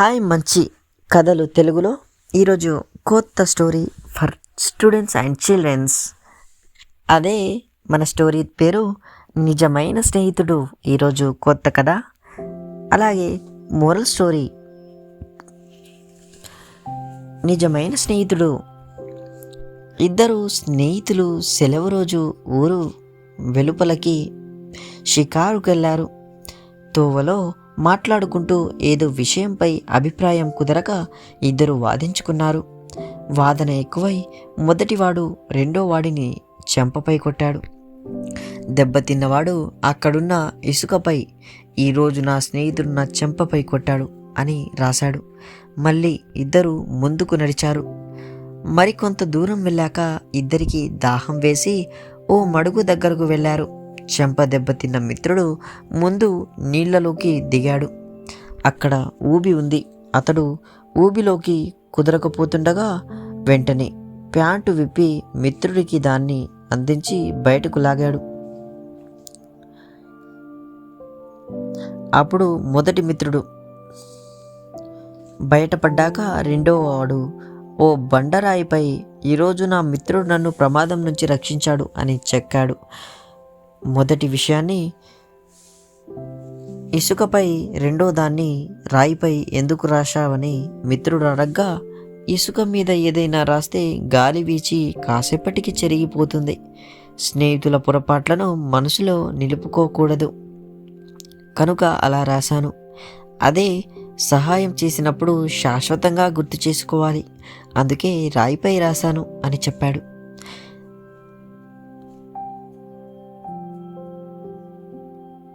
Hi మంచి కథలు తెలుగులో. ఈరోజు కొత్త story for students and childrens. అదే మన స్టోరీ పేరు నిజమైన స్నేహితుడు. ఈరోజు కొత్త కథ. అలాగే మోరల్ స్టోరీ. నిజమైన స్నేహితుడు. ఇద్దరు స్నేహితులు సెలవు రోజు ఊరు వెలుపలకి షికారుకు వెళ్ళారు తోవలో మాట్లాడుకుంటూ ఏదో విషయంపై అభిప్రాయం కుదరక ఇద్దరు వాదించుకున్నారు. వాదన ఎక్కువై మొదటివాడు రెండో వాడిని చెంపపై కొట్టాడు. దెబ్బతిన్నవాడు అక్కడున్న ఇసుకపై ఈరోజు నా స్నేహితుడు నా చెంపపై కొట్టాడు అని రాశాడు. మళ్ళీ ఇద్దరు ముందుకు నడిచారు. మరికొంత దూరం వెళ్ళాక ఇద్దరికి దాహం వేసి ఓ మడుగు దగ్గరకు వెళ్ళారు. చెంప దెబ్బతిన్న మిత్రుడు ముందు నీళ్ళలోకి దిగాడు. అక్కడ ఊబి ఉంది. అతడు ఊబిలోకి కుదరకపోతుండగా వెంటనే ప్యాంటు విప్పి మిత్రుడికి దాన్ని అందించి బయటకు లాగాడు. అప్పుడు మొదటి మిత్రుడు. బయటపడ్డాక రెండో వాడు ఓ బండరాయిపై ఈరోజు నా మిత్రుడు నన్ను ప్రమాదం నుంచి రక్షించాడు అని చెక్కాడు. మొదటి విషయాన్ని ఇసుకపై రెండో దాన్ని రాయిపై ఎందుకు రాశావని మిత్రుడు అడగ్గా ఇసుక మీద ఏదైనా రాస్తే గాలి వీచి కాసేపటికి చెరిగిపోతుంది. స్నేహితుల పొరపాట్లను మనసులో నిలుపుకోకూడదు. కనుక అలా రాశాను. అదే సహాయం చేసినప్పుడు శాశ్వతంగా గుర్తు చేసుకోవాలి. అందుకే రాయిపై రాశాను అని చెప్పాడు.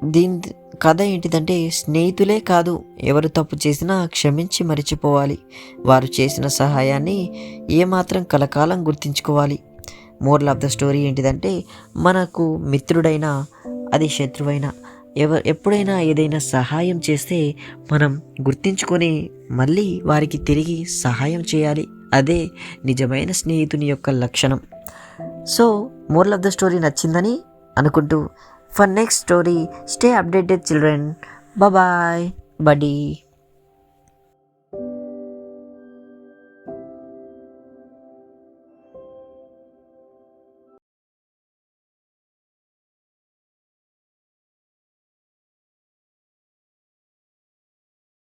దీని కథ ఏంటిదంటే స్నేహితులే కాదు ఎవరు తప్పు చేసినా క్షమించి మరిచిపోవాలి. వారు చేసిన సహాయాన్ని ఏమాత్రం కలకాలం గుర్తించుకోవాలి. మోరల్ ఆఫ్ ద స్టోరీ ఏంటిదంటే మనకు మిత్రుడైనా అది శత్రువైనా ఎవ ఎప్పుడైనా ఏదైనా సహాయం చేస్తే మనం గుర్తించుకొని మళ్ళీ వారికి తిరిగి సహాయం చేయాలి. అదే నిజమైన స్నేహితుని యొక్క లక్షణం. So moral of the story నచ్చిందని అనుకుంటూ for next story stay updated children. Bye bye buddy.